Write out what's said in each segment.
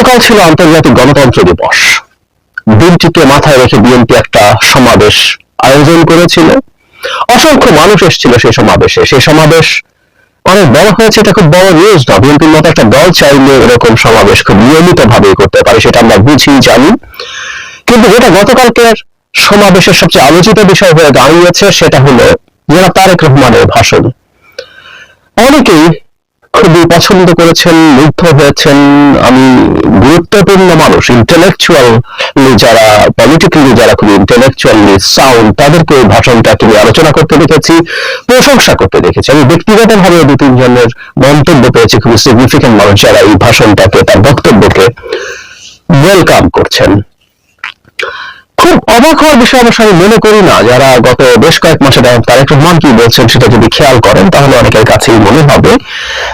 গতকাল ছিল আন্তর্জাতিক গণতন্ত্র দিবস। দিনটিকে মাথায় রেখে বিএনপি একটা সমাবেশ আয়োজন করেছিল। অসংখ্য মানুষ এসেছিল সেই সমাবেশে। সেই সমাবেশ অনেক বড় হয়েছে, এটা খুব বড় নিউজ না। বিএনপির মতো একটা দল চাইলে এরকম সমাবেশ খুব নিয়মিত ভাবে করতে পারে, সেটা আমরা বুঝি, জানি। কিন্তু যেটা গতকালকের সমাবেশের সবচেয়ে আলোচিত বিষয় হয়ে দাঁড়িয়েছে, সেটা হলো যারা তারেক রহমানের ভাষণ। অনেকেই খুবই পছন্দ করেছেন, মুগ্ধ হয়েছেন। আমি গুরুত্বপূর্ণ মানুষ ইন্টেলেকচুয়াল যারা পলিটিক্যালি যারা খুবই ইন্টেলেকচুয়ালি সাউন্ড তাদেরকে এই ভাষণটাকে নিয়ে আলোচনা করতে দেখেছি, প্রশংসা করতে দেখেছি। আমি ব্যক্তিগত ভাবে দু তিনজনের মন্তব্য পেয়েছি, খুবই সিগনিফিকেন্ট মানুষ যারা এই ভাষণটাকে, তার বক্তব্যকে ওয়েলকাম করছেন। খুব অবাক হওয়ার বিষয় অবশ্য আমি মনে করি না। যারা গত বেশ কয়েক মাসে দেখেন তারেক রহমান কি বলছেন সেটা যদি খেয়াল করেন, তাহলে অনেকের কাছেই মনে হবে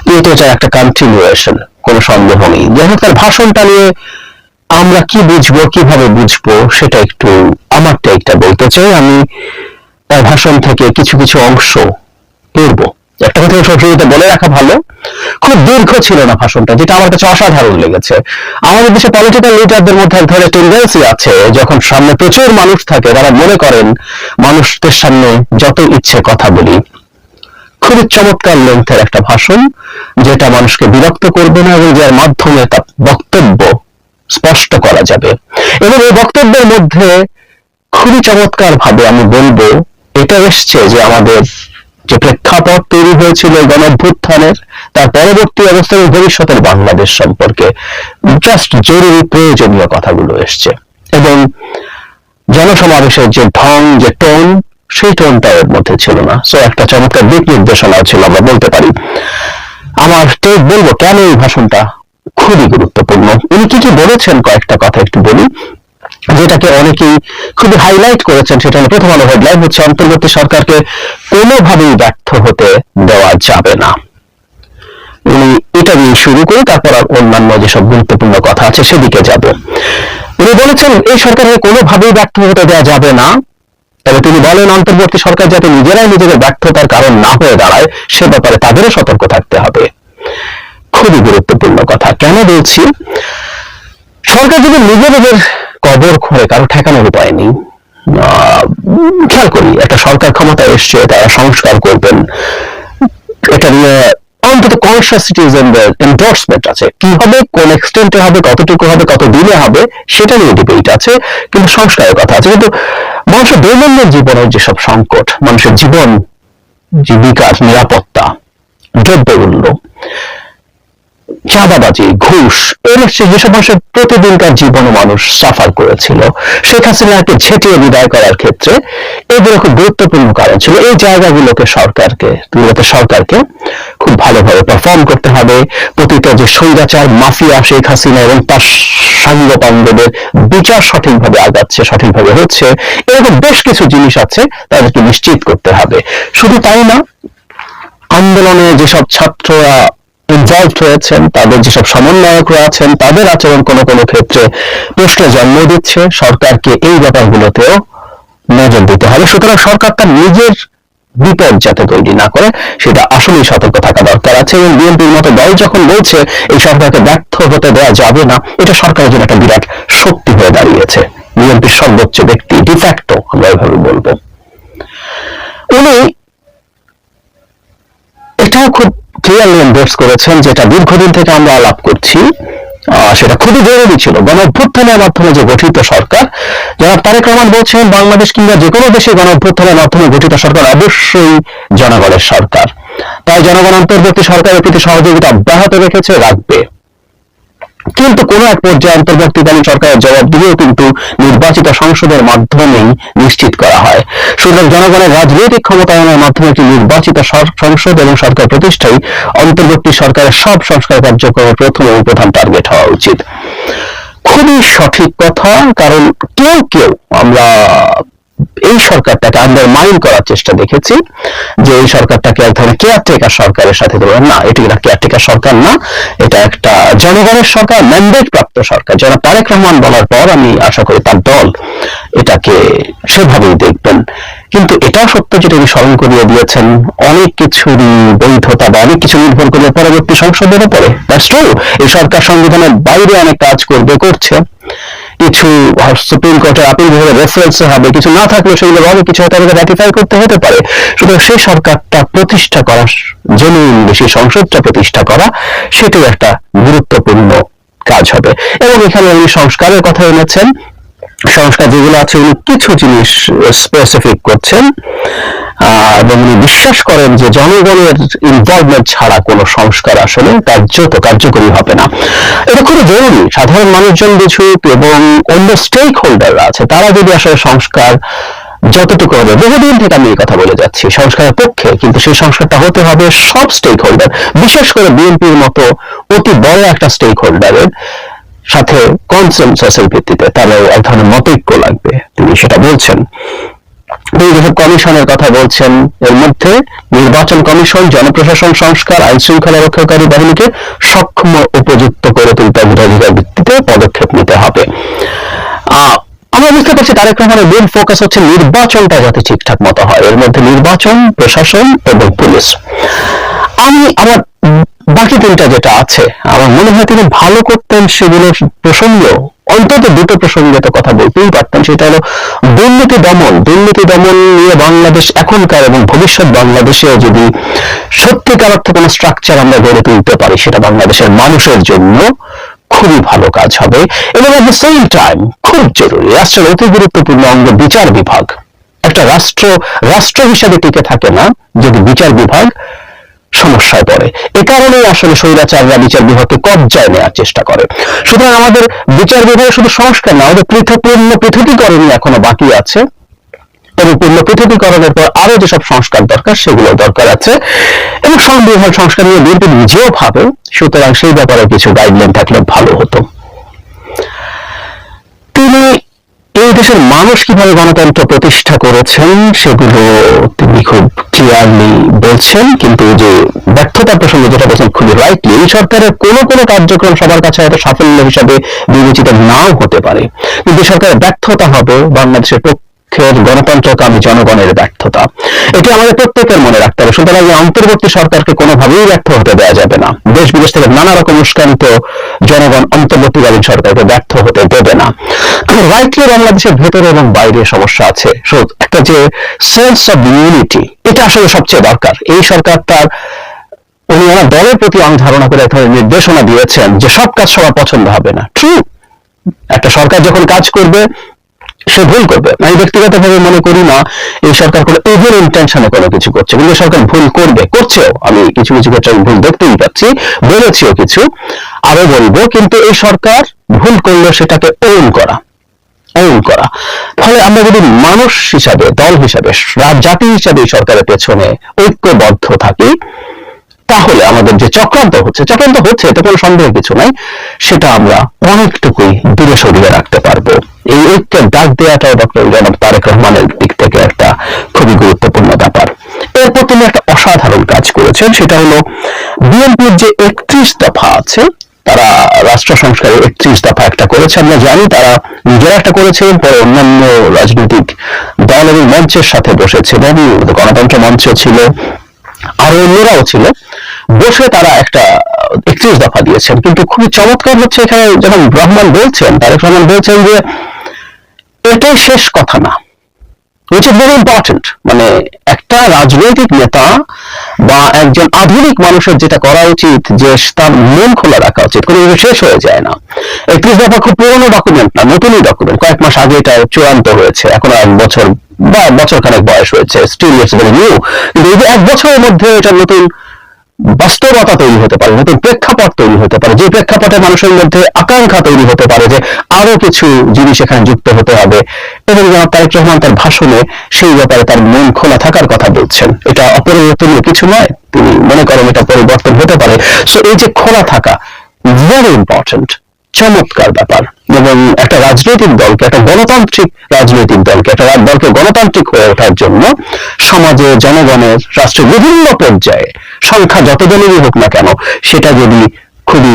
যে এটা হচ্ছে একটা কন্টিনিউয়েশন কোনো সন্দেহ নেই। যাই হোক, তার ভাষণটা নিয়ে আমরা কি বুঝব, কীভাবে বুঝব, সেটা একটু আমার টেকটা বলতে চাই। আমি তার ভাষণ থেকে কিছু কিছু অংশ পড়ব। একটা কথা সবসময় বলে রাখা ভালো। খুব দীর্ঘ ছিল না ভাষণটা, যেটা আমার কাছে অসাধারণ লেগেছে। আমাদের দেশে পলিটিক্যাল লিডারদের মধ্যে এক ধরনের টেন্ডেন্সি আছে, যখন সামনে প্রচুর মানুষ থাকে, তারা মনে করেন মানুষদের সামনে যত ইচ্ছে কথা বলি। খুবই চমৎকার লেন্থের একটা ভাষণ, যেটা মানুষকে বিরক্ত করবে না এবং যার মাধ্যমে তার বক্তব্য স্পষ্ট করা যাবে। এবং এই বক্তব্যের মধ্যে খুবই চমৎকার ভাবে আমি বলব, এটা এসছে যে আমাদের যে প্রেক্ষাপট তৈরি হয়েছিল গণভ্যুত্থানের, তার পরবর্তী অবস্থা এবং ভবিষ্যতের বাংলাদেশ সম্পর্কে। জাস্ট জরুরি প্রয়োজনীয় কথাগুলো এসছে। এবং জনসমাবেশের যে ঢং, যে টোন, সেই টোনটা এর মধ্যে ছিল না। সো একটা চমৎকার দিক নির্দেশনাও ছিল, আমরা বলতে পারি। আমার টেক বলব, কেন এই ভাষণটা খুবই গুরুত্বপূর্ণ? উনি কি কি বলেছেন কয়েকটা কথা একটু বলি। যেটাকে অনেকেই খুবই হাইলাইট করেছেন, সেটা হলো প্রথম আলো হেডলাইন হচ্ছে অন্তর্বর্তী সরকারকে কোনোভাবেই ব্যর্থ হতে দেওয়া যাবে না। এটা দিয়ে শুরু করে তারপর আর অন্যান্য যেসব গুরুত্বপূর্ণ কথা আছে, সেদিকে যাব। উনি বলেছেন, এই সরকারকে কোনোভাবেই ব্যর্থ হতে দেওয়া যাবে না। তবে তিনি বলেন, অন্তর্বর্তী সরকার যাতে নিজেরাই নিজেদের ব্যর্থতার কারণ না হয়ে দাঁড়ায়, সে ব্যাপারে তাদেরও সতর্ক থাকতে হবে। খুবই গুরুত্বপূর্ণ কথা। কেন বলছি? সরকার যদি নিজেদের কবর খোঁড়ে কারও ঠেকানোর উপায় নেই। খেয়াল করি, একটা সরকার ক্ষমতা এসছে, তারা সংস্কার করবেন। এটা নিয়ে অন্তত কনসিয়াস সিটিজেনদের এন্ডোর্সমেন্ট আছে। কি হবে, কোন এক্সটেন্টে হবে, কতটুকু হবে, কত দিনে হবে, সেটা নিয়ে ডিবেট আছে, কিন্তু সংস্কারের কথা আছে। কিন্তু মানুষের দৈনন্দিন জীবনের যেসব সংকট, মানুষের জীবন, জীবিকার নিরাপত্তা, দ্রব্যমূল্য চাঁদাবাজি, ঘুষ এর যেসব মানুষের প্রতিদিনকার জীবনে মানুষ সাফার করেছিল, শেখ হাসিনাকে ঝেঁটিয়ে বিদায় করার ক্ষেত্রে এগুলো খুব গুরুত্বপূর্ণ কারণ ছিল। এই জায়গাগুলোকে সরকারকে তুলতে সরকারকে খুব ভালোভাবে পারফর্ম করতে হবে। প্রতিটা যে স্বৈরাচার, মাফিয়া শেখ হাসিনা এবং তার সাঙ্গ পাঙ্গদের বিচার সঠিকভাবে আগাচ্ছে, সঠিকভাবে হচ্ছে, এরকম বেশ কিছু জিনিস আছে, তাদেরকে নিশ্চিত করতে হবে। শুধু তাই না, আন্দোলনে যেসব ছাত্ররা ইনভলভ হয়েছেন, তাদের যেসব সমন্বয়করা আছেন, তাদের আচরণ কোনো কোনো ক্ষেত্রে প্রশ্ন জন্ম দিচ্ছে। সরকারকে এই ব্যাপারগুলোতেও নজর দিতে হবে। সুতরাং সরকার তার নিজের বিপদ যাতে তৈরি না করে, সেটা আসলেই সতর্ক থাকা দরকার আছে এবং বিএনপির মতো দল যখন বলছে, এই সরকারকে ব্যর্থ হতে দেওয়া যাবে না, এটা সরকারের জন্য একটা বিরাট শক্তি হয়ে দাঁড়িয়েছে। বিএনপির সর্বোচ্চ ব্যক্তি ডিফ্যাক্টো আমরা এভাবে বলব। উনি এটাও খুব ক্লিয়ারলি এম্বোর্স করেছেন, যেটা দীর্ঘদিন থেকে আমরা আলাপ করছি। সেটা খুবই জরুরি ছিল। গণঅভ্যুত্থানের মাধ্যমে যে গঠিত সরকার যারা তারেক রহমান বলছেন, বাংলাদেশ কিংবা যে কোনো দেশে গণঅভ্যুত্থানের মাধ্যমে গঠিত সরকার অবশ্যই জনগণের সরকার। তাই জনগণ অন্তর্বর্তী সরকারের প্রতি সহযোগিতা অব্যাহত রেখেছে, রাখবে। কিন্তু কোন এক পর্যায়ে অন্তর্বর্তীকালীন সরকারের জবাবদিহিও কিন্তু নির্বাচিত সংসদের মাধ্যমেই নিশ্চিত করা হয়। সুতরাং জনগণের রাজনৈতিক ক্ষমতায়নের মাধ্যমে একটি নির্বাচিত সংসদ এবং সরকার প্রতিষ্ঠাই অন্তর্বর্তী সরকারের সব সংস্কার কার্যক্রমের প্রথম এবং প্রধান টার্গেট হওয়া উচিত। খুবই সঠিক কথা, কারণ কেউ কেউ আমরা এই সরকারটাকে আন্ডারমাইন করার চেষ্টা দেখেছি যে এই সরকারটাকে এক ধরনের কেয়ারটেকার সরকারের সাথে তুলনা না, এটি একটা কেয়ারটেকার সরকার না, এটা একটা জনগণের সরকার ম্যান্ডেট প্রাপ্ত সরকার। যারা তারেক রহমান বলার পর আমি আশা করি তার দল এটাকে সেভাবেই দেখবেন। কিন্তু এটাও সত্য যেটা উনি স্মরণ করিয়ে দিয়েছেন, অনেক কিছুরই বৈধতা বা অনেক কিছু নির্ভর করবে পরবর্তী সংসদের উপরে ট্রু এই সরকার সংবিধানের বাইরে অনেক কাজ করবে, করছে। কিছু সুপ্রিম কোর্টের আপিল বিভাগে রেফারেন্স হবে। কিছু না থাকলে সেগুলো হবে কিছু হয়তো আমাকে র্যাটিফাই করতে হতে পারে। সুতরাং সেই সরকারটা প্রতিষ্ঠা করা, জেনুইন বেশি সংসদটা প্রতিষ্ঠা করা, সেটাই একটা গুরুত্বপূর্ণ কাজ হবে। এবং এখানে উনি সংস্কারের কথা এনেছেন। সংস্কার যেগুলো আছে, উনি কিছু জিনিস স্পেসিফিক করছেন। এবং উনি বিশ্বাস করেন যে জনগণের ইনভলভমেন্ট ছাড়া কোনো সংস্কার আসলে কার্যত কার্যকরী হবে না। এটা খুবই জরুরি। সাধারণ মানুষজন বুঝুক এবং অন্য স্টেক হোল্ডাররা আছে, তারা যদি আসলে সংস্কার যতটুকু হবে, বহুদিন থেকে আমি এই কথা বলে যাচ্ছি, সংস্কারের পক্ষে, কিন্তু সেই সংস্কারটা হতে হবে সব স্টেক হোল্ডার বিশেষ করে বিএনপির মতো অতি বড় একটা স্টেক হোল্ডারের সাথে কনসেনসাসের ভিত্তিতে তাহলে এক ধরনের মতৈক্য লাগবে, তিনি সেটা বলছেন। কমিশনের কথা বলছেন, এর মধ্যে নির্বাচন কমিশন, জনপ্রশাসন, সংস্কার, আইন শৃঙ্খলা রক্ষাকারী বাহিনীকে সক্ষম উপযুক্ত করে তুলতে অগ্রাধিকার ভিত্তিতে পদক্ষেপ নিতে হবে। আমরা বুঝতে পারছি তারেক রহমানের মেন ফোকাস হচ্ছে নির্বাচনটা যাতে ঠিকঠাক মতো হয়। এর মধ্যে নির্বাচন, প্রশাসন এবং পুলিশ। আমি আমার বাকি তিনটা যেটা আছে, আমার মনে হয় তিনি ভালো করতেন সেগুলোর প্রসঙ্গ, অন্তত দুটো প্রসঙ্গে তো কথা বলতেই পারতেন সেটা হলো, দুর্নীতি দমন দুর্নীতি দমন নিয়ে বাংলাদেশ এখনকার এবং ভবিষ্যৎ বাংলাদেশে যদি সত্যিকার অর্থে কোনো স্ট্রাকচার আমরা গড়ে তুলতে পারি, সেটা বাংলাদেশের মানুষের জন্য খুবই ভালো কাজ হবে। এবং এট দ্য সেম টাইম খুব জরুরি, রাষ্ট্রের অতি গুরুত্বপূর্ণ অঙ্গ বিচার বিভাগ। একটা রাষ্ট্র রাষ্ট্র হিসাবে টিকে থাকে না, যদি বিচার বিভাগ সমস্যায় পড়ে। এ কারণেই আসলে স্বৈরাচাররা বিচার বিভাগকে কবজায় নেওয়ার চেষ্টা করে। সুতরাং আমাদের বিচার বিভাগে শুধু সংস্কার না, আমাদের পৃথকপূর্ণ পৃথকীকরণই এখনও বাকি আছে। এবং পূর্ণ পৃথকীকরণের পর আরও যেসব সংস্কার দরকার সেগুলো দরকার আছে। এবং সংবিধান সংস্কার নিয়ে বিএনপি নিজেও ভাবে, সুতরাং সেই ব্যাপারে কিছু গাইডলাইন থাকলে ভালো হতো। তিনি দেশের মানুষ কীভাবে গণতন্ত্র প্রতিষ্ঠা করেছেন, সেগুলো তিনি খুব ক্লিয়ারলি বলছেন। কিন্তু যে ব্যর্থতা প্রসঙ্গে যেটা বলছেন খুবই রাইটলি এই সরকারের কোনো কোনো কার্যক্রম সবার কাছে হয়তো সাফল্য হিসাবে বিবেচিত নাও হতে পারে। কিন্তু সরকারের ব্যর্থতা হবে, বাংলাদেশের পক্ষের গণতন্ত্রকামী জনগণের ব্যর্থতা। এটি আমাদের প্রত্যেকের মনে রাখতে হবে। সুতরাং এই অন্তর্বর্তী সরকারকে কোনোভাবেই ব্যর্থ হতে দেওয়া যাবে না। দেশ বিদেশ থেকে নানা রকম উস্কানিত জনগণ অন্তর্বর্তীকালীন সরকারকে ব্যর্থ হতে দেবে না। রাইটলি বাংলাদেশের ভেতরে এবং বাইরে সমস্যা আছে। একটা যে সেন্স অফ ইউনিটি এটা আসলে সবচেয়ে দরকার। এই সরকার তার উনি ওনার দলের প্রতি আমি ধারণা করে এক ধরনের নির্দেশনা দিয়েছেন যে সব কাজ সবার পছন্দ হবে না। ট্রু একটা সরকার যখন কাজ করবে সে ভুল করবে। আমি ব্যক্তিগতভাবে মনে করি না, এই সরকার কোনো ইভিল ইন্টেনশনে কোনো কিছু করছে। কিন্তু সরকার ভুল করবে, করছেও। আমি কিছু কিছু ক্ষেত্রে আমি ভুল দেখতেই পাচ্ছি, বলেছিও কিছু। আরও বলব, কিন্তু এই সরকার ভুল করলে সেটাকে ওন করা ওন করা। ফলে আমরা যদি মানুষ হিসাবে, দল হিসাবে জাতি হিসাবে সরকারের পেছনে ঐক্যবদ্ধ থাকি তাহলে আমাদের যে চক্রান্ত হচ্ছে চক্রান্ত হচ্ছে, এতে কোনো সন্দেহ কিছু নাই, সেটা আমরা অনেকটুকুই দূরে সরিয়ে রাখতে পারব। এই ঐক্যের ডাক দেওয়াটাও ডক্টর জনাব তারেক রহমানের দিক থেকে একটা খুবই গুরুত্বপূর্ণ ব্যাপার। এরপর তিনি একটা অসাধারণ কাজ করেছেন, সেটা হলো বিএনপির যে একত্রিশ দফা আছে, তারা রাষ্ট্র সংস্কারের একত্রিশ দফা একটা করেছে, আমরা জানি তারা নিজেরা একটা করেছেন, পরে অন্যান্য রাজনৈতিক দল এবং মঞ্চের সাথে বসেছিলেন গণতন্ত্র মঞ্চ ছিল আরও অন্যরাও ছিল। বসে তারা একটা একত্রিশ দফা দিয়েছেন। কিন্তু খুবই চমৎকার হচ্ছে এখানে যখন রহমান বলছেন, তারেক রহমান বলছেন যে, এটাই শেষ কথা না। উইচ ইজ ভেরি ইম্পর্টেন্ট মানে একটা রাজনৈতিক নেতা বা একজন আধুনিক মানুষের যেটা করা উচিত যে তার মন খোলা রাখা উচিত, কোনো শেষ হয়ে যায় না। একত্রিশ দফা খুব পুরনো ডকুমেন্ট না, নতুনই ডকুমেন্ট কয়েক মাস আগে এটা চূড়ান্ত হয়েছে, এখন এক বছর বা বছর খানেক বয়স হয়েছে স্টিল ইটস নিউ কিন্তু এক বছরের মধ্যে এটা নতুন বাস্তবতা তৈরি হতে পারে, নতুন প্রেক্ষাপট তৈরি হতে পারে, যে প্রেক্ষাপটে মানুষের মধ্যে আকাঙ্ক্ষা তৈরি হতে পারে যে আরও কিছু জিনিস এখানে যুক্ত হতে হবে। এবং জনাব তারেক রহমান তার ভাষণে সেই ব্যাপারে তার মন খোলা থাকার কথা বলছেন। এটা অপরিবর্তনীয় কিছু নয়, তিনি মনে করেন এটা পরিবর্তন হতে পারে। সো এই যে খোলা থাকা ভেরি ইম্পর্টেন্ট চমৎকার ব্যাপার। এবং একটা রাজনৈতিক দলকে, একটা গণতান্ত্রিক রাজনৈতিক দলকে, একটা দলকে গণতান্ত্রিক হয়ে ওঠার জন্য সমাজে, জনগণের, রাষ্ট্রের বিভিন্ন পর্যায়ে সংখ্যা যতজনেরই হোক না কেন, সেটা যদি খুবই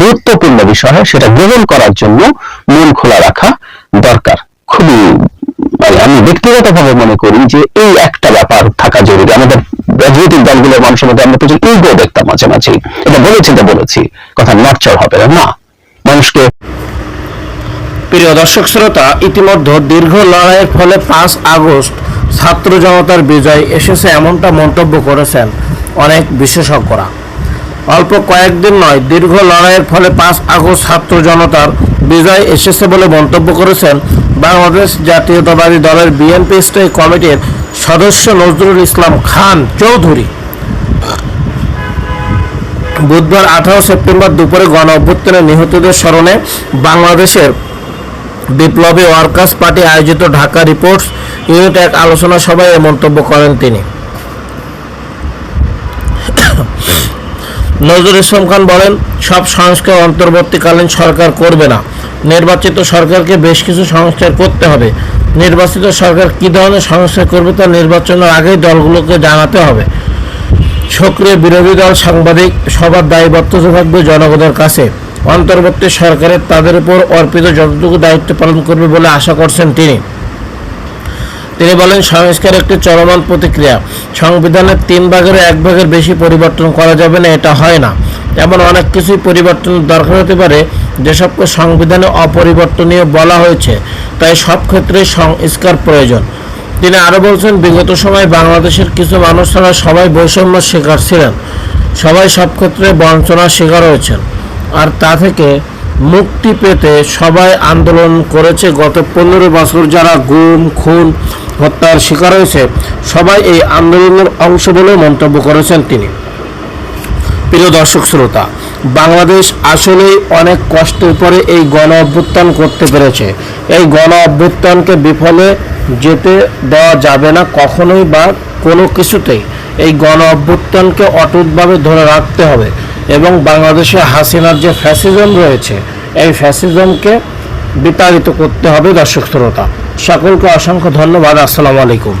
গুরুত্বপূর্ণ বিষয় হয়, সেটা গ্রহণ করার জন্য মন খোলা রাখা দরকার। খুবই মানে আমি ব্যক্তিগতভাবে মনে করি যে এই একটা ব্যাপার থাকা জরুরি। আমাদের রাজনৈতিক দলগুলোর মানুষের মধ্যে আমরা প্রচুর ইগো দেখতাম মাঝে মাঝে। এটা বলেছি তো বলেছি। কথা নটচর হবে না। না, মানুষকে প্রিয় দর্শক শ্রোতা, ইতিমধ্যে দীর্ঘ লড়াইয়ের ফলে পাঁচ আগস্ট ছাত্র জনতার বিজয় এসেছে এমনটা মন্তব্য করেছেন অনেক বিশেষজ্ঞরা। অল্প কয়েকদিন নয়, দীর্ঘ লড়াইয়ের ফলে পাঁচ আগস্ট ছাত্র জনতার বিজয় এসেছে বলে মন্তব্য করেছেন বাংলাদেশ জাতীয়তাবাদী দলের বিএনপি স্থায়ী কমিটির সদস্য নজরুল ইসলাম খান চৌধুরী। বুধবার আঠারো সেপ্টেম্বর দুপুরে গণ অভ্যুত্থানে নিহতদের স্মরণে বাংলাদেশের বিপ্লবী ওয়ার্কার্স পার্টি আয়োজিত ঢাকা রিপোর্টস ইউনিট এক আলোচনা সভায় এ মন্তব্য করেন তিনি। নজরুল ইসলাম খান বলেন, সব সংস্কার অন্তর্বর্তীকালীন সরকার করবে না। নির্বাচিত সরকারকে বেশ কিছু সংস্কার করতে হবে। নির্বাচিত সরকার কী ধরনের সংস্কার করবে তা নির্বাচনের আগেই দলগুলোকে জানাতে হবে। সক্রিয় বিরোধী দল সাংবাদিক সবার দায়বদ্ধতা থাকবে জনগণের কাছে। অন্তর্বর্তী সরকারের তাদের উপর অর্পিত যতটুকু দায়িত্ব পালন করবে বলে আশা করছেন তিনি। তিনি বলেন, সংস্কার একটি চলমান প্রতিক্রিয়া। সংবিধানের তিন ভাগের এক ভাগের বেশি পরিবর্তন করা যাবে না, এটা হয় না। এমন অনেক কিছুই পরিবর্তনের দরকার হতে পারে, যেসবকে সংবিধানে অপরিবর্তনীয় বলা হয়েছে। তাই সব ক্ষেত্রে সংস্কার প্রয়োজন। তিনি আরও বলছেন, বিগত সময়ে বাংলাদেশের কিছু মানুষ ছাড়া সবাই বৈষম্য শিকার ছিলেন। সবাই সব ক্ষেত্রে বঞ্চনার শিকার হয়েছেন। আর তা থেকে মুক্তি পেতে সবাই আন্দোলন করেছে। গত পনেরো বছর যারা গুম, খুন, হত্যার শিকার হয়েছে, সবাই এই আন্দোলনের অংশ বলে মন্তব্য করেছেন তিনি। প্রিয় দর্শক শ্রোতা, বাংলাদেশ আসলেই অনেক কষ্টের পরে এই গণ অভ্যুত্থান করতে পেরেছে। এই গণ অভ্যুত্থানকে বিফলে যেতে দেওয়া যাবে না কখনোই বা কোনো কিছুতেই। এই গণ অভ্যুত্থানকে অটুটভাবে ধরে রাখতে হবে এবং বাংলাদেশে হাসিনার যে ফ্যাসিজম রয়েছে, এই ফ্যাসিজমকে বিতাড়িত করতে হবে দর্শক শ্রোতা। সকলকে অসংখ্য ধন্যবাদ। আসসালামু আলাইকুম।